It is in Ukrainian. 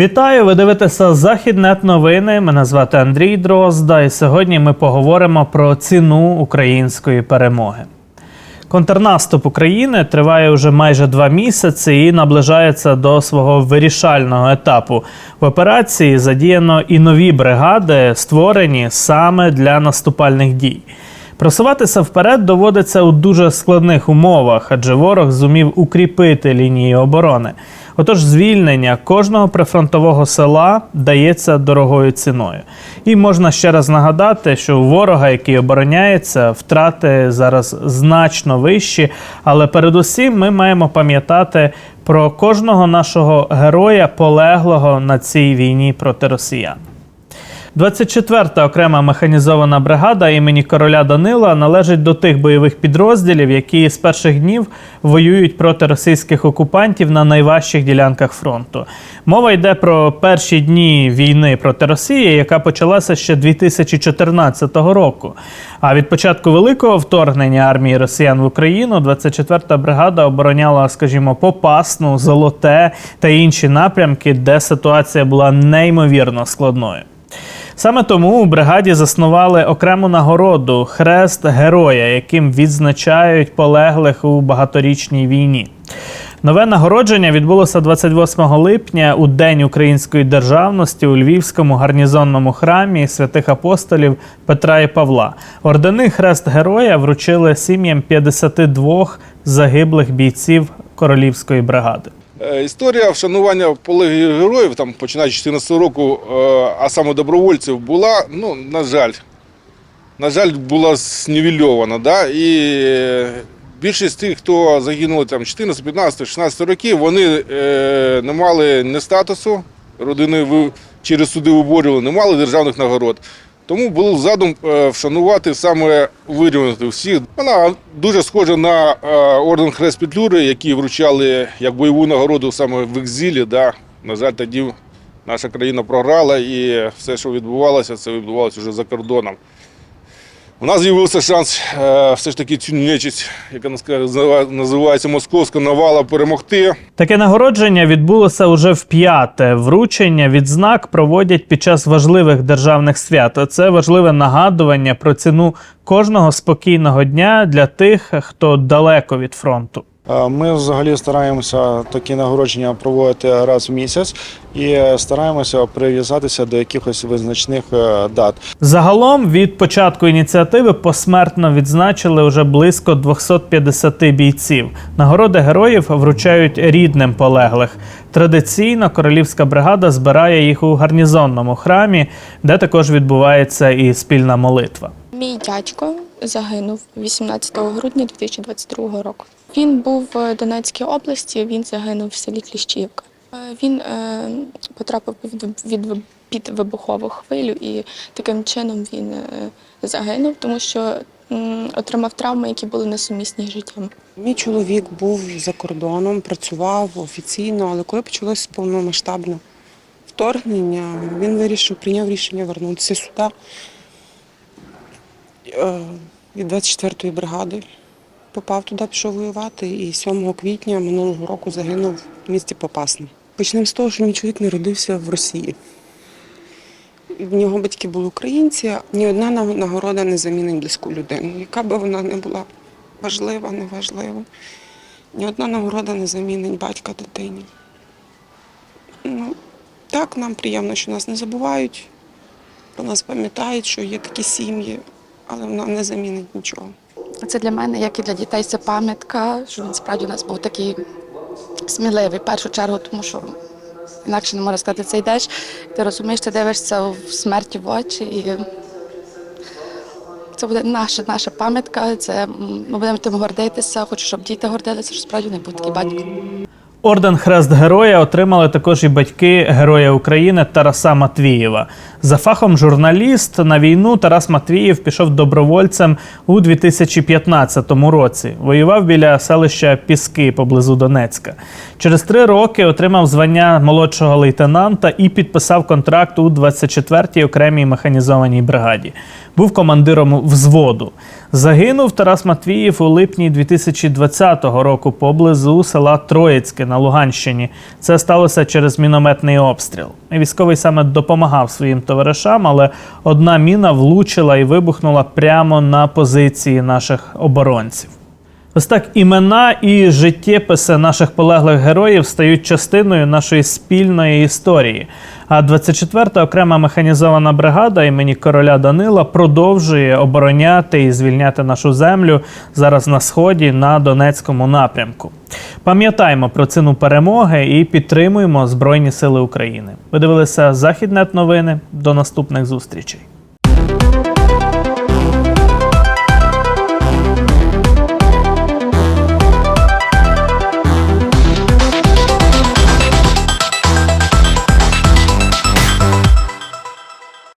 Вітаю! Ви дивитеся Західнет новини. Мене звати Андрій Дрозда, і сьогодні ми поговоримо про ціну української перемоги. Контрнаступ України триває вже майже два місяці і наближається до свого вирішального етапу. В операції задіяно і нові бригади, створені саме для наступальних дій. Просуватися вперед доводиться у дуже складних умовах, адже ворог зумів укріпити лінії оборони. Отож, звільнення кожного прифронтового села дається дорогою ціною. І можна ще раз нагадати, що у ворога, який обороняється, втрати зараз значно вищі. Але передусім ми маємо пам'ятати про кожного нашого героя, полеглого на цій війні проти росіян. 24-та окрема механізована бригада імені короля Данила належить до тих бойових підрозділів, які з перших днів воюють проти російських окупантів на найважчих ділянках фронту. Мова йде про перші дні війни проти Росії, яка почалася ще 2014 року. А від початку великого вторгнення армії росіян в Україну 24-та бригада обороняла, скажімо, Попасну, Золоте та інші напрямки, де ситуація була неймовірно складною. Саме тому у бригаді заснували окрему нагороду Хрест Героя, яким відзначають полеглих у багаторічній війні. Нове нагородження відбулося 28 липня у День української державності у Львівському гарнізонному храмі святих апостолів Петра і Павла. Ордени Хрест Героя вручили сім'ям 52 загиблих бійців королівської бригади. Е, Історія вшанування полеглих героїв, там, починаючи з 14 року, е, а саме добровольців, була, ну, на жаль, на жаль, була знівельована. Да? І е, більшість тих, хто загинули там 14, 15, 16 років, вони е, не мали ні статусу, родини через суди виборювали, не мали державних нагород. Тому був задум е, вшанувати саме вирівняти всіх. Вона дуже схожа на е, орден Хрест Петлюри, який вручали як бойову нагороду саме в екзилі. Да. На жаль, тоді наша країна програла і все, що відбувалося, це відбувалося вже за кордоном. У нас з'явився шанс е, все ж таки цю нечість, яка називає- називається московська навала, перемогти. Таке нагородження відбулося уже в п'яте. Вручення відзнак проводять під час важливих державних свят. Це важливе нагадування про ціну кожного спокійного дня для тих, хто далеко від фронту. Е, Ми взагалі стараємося такі нагородження проводити раз в місяць і стараємося прив'язатися до якихось визначних е, дат. Загалом від початку ініціативи посмертно відзначили вже близько 250 бійців. Нагороди героїв вручають рідним полеглих. Традиційно королівська бригада збирає їх у гарнізонному храмі, де також відбувається і спільна молитва. Мій дядько загинув 18 грудня 2022 року. Він був в Донецькій області, він загинув в селі Кліщівка. Е, Він е, потрапив від, під вибухову хвилю і таким чином він е, загинув, тому що отримав травми, які були несумісні з життям. Мій чоловік був за кордоном, працював офіційно, але коли почалось повномасштабне вторгнення, він вирішив, прийняв рішення вернутися сюди від 24-ї бригади. Попав туди, пішов воювати, і 7 квітня минулого року загинув в місті Попасне. Почнемо з того, що мій чоловік народився в Росії. В нього батьки були українці. Ні одна нагорода не замінить близьку людину, яка би вона не була важлива, неважлива. Ні одна нагорода не замінить батька дитині. Ну, так, нам приємно, що нас не забувають, про нас пам'ятають, що є такі сім'ї, але вона не замінить нічого. Це для мене, як і для дітей, це пам'ятка, що він справді у нас був такий сміливий, в першу чергу, тому що інакше не можна сказати, це йдеш, ти розумієш, ти дивишся в смерті в очі. І це буде наша, наша пам'ятка, це, ми будемо тим гордитися, хочу, щоб діти гордилися, що справді не був такий батько. Орден Хрест Героя отримали також і батьки Героя України Тараса Матвієва. За фахом журналіст на війну Тарас Матвієв пішов добровольцем у 2015 році. Воював біля селища Піски поблизу Донецька. Через три роки отримав звання молодшого лейтенанта і підписав контракт у 24-й окремій механізованій бригаді. Був командиром взводу. Загинув Тарас Матвіїв у липні 2020 року поблизу села Троїцьке на Луганщині. Це сталося через мінометний обстріл. Військовий саме допомагав своїм товаришам, але одна міна влучила і вибухнула прямо на позиції наших оборонців. Ось так імена і життєписи наших полеглих героїв стають частиною нашої спільної історії. А 24-та окрема механізована бригада імені короля Данила продовжує обороняти і звільняти нашу землю зараз на сході на Донецькому напрямку. Пам'ятаємо про ціну перемоги і підтримуємо Збройні Сили України. Ви дивилися Західнет новини. До наступних зустрічей.